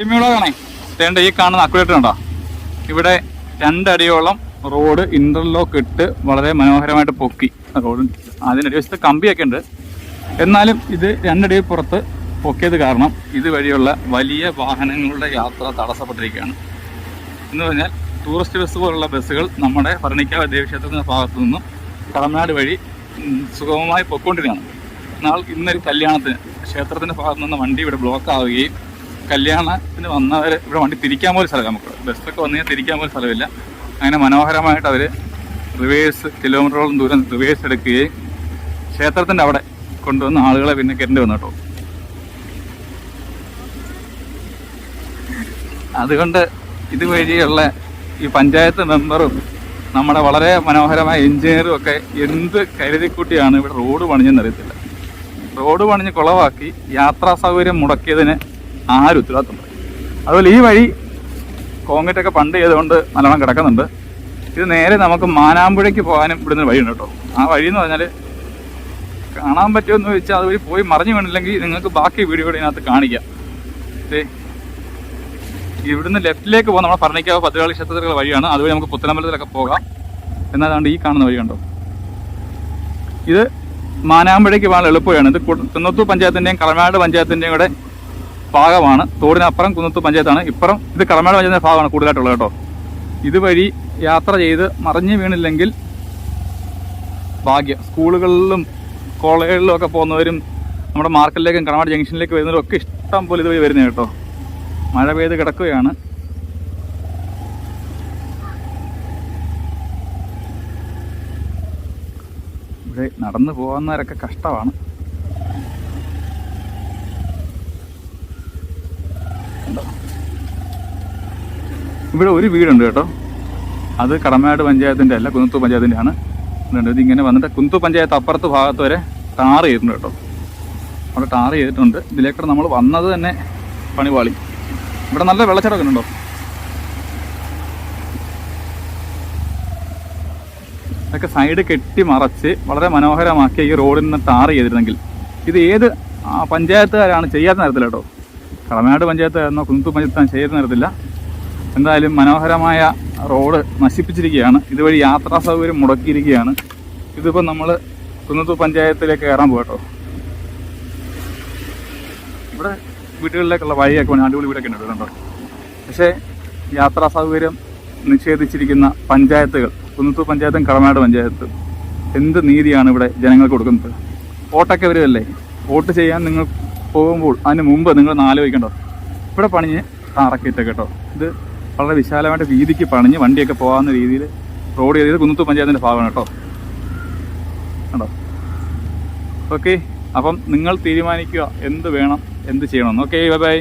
ഭീമിളകാണേ തേണ്ട ഈ കാണുന്ന അക്വേറ്റർ ഉണ്ടോ ഇവിടെ രണ്ടടിയോളം റോഡ് ഇന്റർലോക്ക് ഇട്ട് വളരെ മനോഹരമായിട്ട് പൊക്കി റോഡ് അതിനടി വശത്ത് കമ്പിയൊക്കെ ഉണ്ട്. എന്നാലും ഇത് രണ്ടടി പുറത്ത് പൊക്കിയത് കാരണം ഇതുവഴിയുള്ള വലിയ വാഹനങ്ങളുടെ യാത്ര തടസ്സപ്പെട്ടിരിക്കുകയാണ്. എന്ന് പറഞ്ഞാൽ ടൂറിസ്റ്റ് ബസ് പോലുള്ള ബസ്സുകൾ നമ്മുടെ ഭരണിക്കാവ് ദേവീക്ഷേത്രത്തിന്റെ ഭാഗത്തു നിന്നും തമിഴ്നാട് വഴി സുഗമമായി പൊയ്ക്കൊണ്ടിരിക്കുകയാണ്. എന്നാൽ ഇന്നൊരു കല്യാണത്തിന് ക്ഷേത്രത്തിന്റെ ഭാഗത്തു നിന്ന് വണ്ടി ഇവിടെ ബ്ലോക്ക് ആവുകയും കല്യാണത്തിന് വന്നവർ ഇവിടെ വണ്ടി തിരിക്കാൻ പോലും സ്ഥലം നമുക്ക്. ബസ്സൊക്കെ വന്നു കഴിഞ്ഞാൽ തിരിക്കാൻ പോലും സ്ഥലമില്ല. അങ്ങനെ മനോഹരമായിട്ട് അവർ റിവേഴ്സ് കിലോമീറ്ററോളം ദൂരം റിവേഴ്സ് എടുക്കുകയും ക്ഷേത്രത്തിന്റെ അവിടെ കൊണ്ടുവന്ന് ആളുകളെ പിന്നെ കയറേണ്ടി വന്നു കേട്ടോ. അതുകൊണ്ട് ഇതുവഴിയുള്ള ഈ പഞ്ചായത്ത് മെമ്പറും നമ്മുടെ വളരെ മനോഹരമായ എഞ്ചിനീയറും ഒക്കെ എന്ത് കരുതിക്കൂട്ടിയാണ് ഇവിടെ റോഡ് പണിഞ്ഞെന്നറിയത്തില്ല റോഡ് പണിഞ്ഞ് കുളവാക്കി യാത്രാ സൗകര്യം മുടക്കിയതിന് ആരും ഉത്തരവാദിത്തം പറയും അതുപോലെ ഈ വഴി കോൺക്രീറ്റ് ഒക്കെ പണ്ട് ചെയ്തുകൊണ്ട് നല്ലോണം കിടക്കുന്നുണ്ട്. ഇത് നേരെ നമുക്ക് മാനാമ്പുഴയ്ക്ക് പോകാനും ഇവിടുന്ന് വഴിയുണ്ട് കേട്ടോ. ആ വഴി എന്ന് പറഞ്ഞാൽ കാണാൻ പറ്റുമെന്ന് ചോദിച്ചാൽ അതുവഴി പോയി മറിഞ്ഞു വീണില്ലെങ്കിൽ നിങ്ങൾക്ക് ബാക്കി വീഡിയോ കൂടി ഇതിനകത്ത് കാണിക്കാം. ഇവിടുന്ന് ലെഫ്റ്റിലേക്ക് പോകാം നമ്മുടെ പറഞ്ഞിക്കാവ് പത്തുകാളി ക്ഷേത്രത്തിലുള്ള വഴിയാണ്. അതുവഴി നമുക്ക് പുത്തനമ്പലത്തിലൊക്കെ പോകാം. എന്നതാണ്ട് ഈ കാണുന്ന വഴി കണ്ടോ? ഇത് മാനാമ്പുഴയ്ക്ക് പോകാൻ എളുപ്പമാണ്. ഇത് കുന്നത്തൂർ പഞ്ചായത്തിന്റെയും കളമനാട് പഞ്ചായത്തിന്റെയും കൂടെ ഭാഗമാണ് തോടിനപ്പുറം കുന്നത്ത് പഞ്ചായത്താണ്. ഇപ്പുറം ഇത് കടമേട പഞ്ചായത്തിന്റെ ഭാഗമാണ് കൂടുതലായിട്ടുള്ളത് കേട്ടോ. ഇതുവഴി യാത്ര ചെയ്ത് മറിഞ്ഞു വീണില്ലെങ്കിൽ ഭാഗ്യം. സ്കൂളുകളിലും കോളേജുകളിലും ഒക്കെ പോകുന്നവരും നമ്മുടെ മാർക്കറ്റിലേക്കും കടമാട് ജംഗ്ഷനിലേക്കും വരുന്നവരും ഒക്കെ ഇഷ്ടം പോലെ ഇതുവഴി വരുന്നത് കേട്ടോ. മഴ പെയ്ത് കിടക്കുകയാണ്. ഇവിടെ നടന്നു പോകുന്നവരൊക്കെ കഷ്ടമാണ്. ഇവിടെ ഒരു വീടുണ്ട് കേട്ടോ. അത് കടമാട് പഞ്ചായത്തിന്റെ അല്ല കുന്നത്തൂർ പഞ്ചായത്തിന്റെ ആണ് ഇതുണ്ട്. ഇതിങ്ങനെ വന്നിട്ട് കുന്നത്തൂർ പഞ്ചായത്ത് അപ്പുറത്ത് ഭാഗത്ത് വരെ ടാർ ചെയ്തിട്ടുണ്ട് കേട്ടോ. അവിടെ ടാർ ചെയ്തിട്ടുണ്ട്. ഇതിലേക്കൂടെ നമ്മൾ വന്നത് തന്നെ പണിപാളി ഇവിടെ നല്ല വെള്ളച്ചാട്ടമൊക്കെ ഉണ്ടോ? അതൊക്കെ സൈഡ് കെട്ടി മറച്ച് വളരെ മനോഹരമാക്കി ഈ റോഡിൽ നിന്ന് ടാർ ചെയ്തിരുന്നെങ്കിൽ. ഇത് ഏത് പഞ്ചായത്തുകാരാണ് ചെയ്യാത്ത നേരത്തില്ല കേട്ടോ. കടമനാട് പഞ്ചായത്തായിരുന്നോ കുന്നത്തൂർ പഞ്ചായത്താണ് ചെയ്യാത്ത നേരത്തില്ല എന്തായാലും മനോഹരമായ റോഡ് നശിപ്പിച്ചിരിക്കുകയാണ്. ഇതുവഴി യാത്രാ സൗകര്യം മുടക്കിയിരിക്കുകയാണ്. ഇതിപ്പോൾ നമ്മൾ കുന്നത്തു പഞ്ചായത്തിലേക്ക് കയറാൻ പോകട്ടോ ഇവിടെ വീടുകളിലേക്കുള്ള വഴിയൊക്കെ വേണം അടിപൊളി വീടൊക്കെ ഉണ്ട് കേട്ടോ. പക്ഷേ യാത്രാ സൗകര്യം നിഷേധിച്ചിരിക്കുന്ന പഞ്ചായത്തുകൾ കുന്നത്തു പഞ്ചായത്തും കടമാട് പഞ്ചായത്തും എന്ത് നീതിയാണ് ഇവിടെ ജനങ്ങൾക്ക് കൊടുക്കുന്നത്? വോട്ടൊക്കെ വരുമല്ലേ വോട്ട് ചെയ്യാൻ നിങ്ങൾ പോകുമ്പോൾ അതിന് മുമ്പ് നിങ്ങൾ ഒന്ന് ആലോചിക്കണ്ടോ? ഇവിടെ പണിഞ്ഞ് ആറക്കിട്ടേ കേട്ടോ. ഇത് വളരെ വിശാലമായിട്ട് വീതിക്ക് പണിഞ്ഞ് വണ്ടിയൊക്കെ പോകാവുന്ന രീതിയിൽ റോഡ് ചെയ്തത് കുന്നത്തു പഞ്ചായത്തിന്റെ ഭാഗമാണ് കേട്ടോ. കണ്ടോ? ഓക്കെ അപ്പം നിങ്ങൾ തീരുമാനിക്കുക എന്ത് വേണം എന്ത് ചെയ്യണം ഓക്കെ ബൈ ബൈ.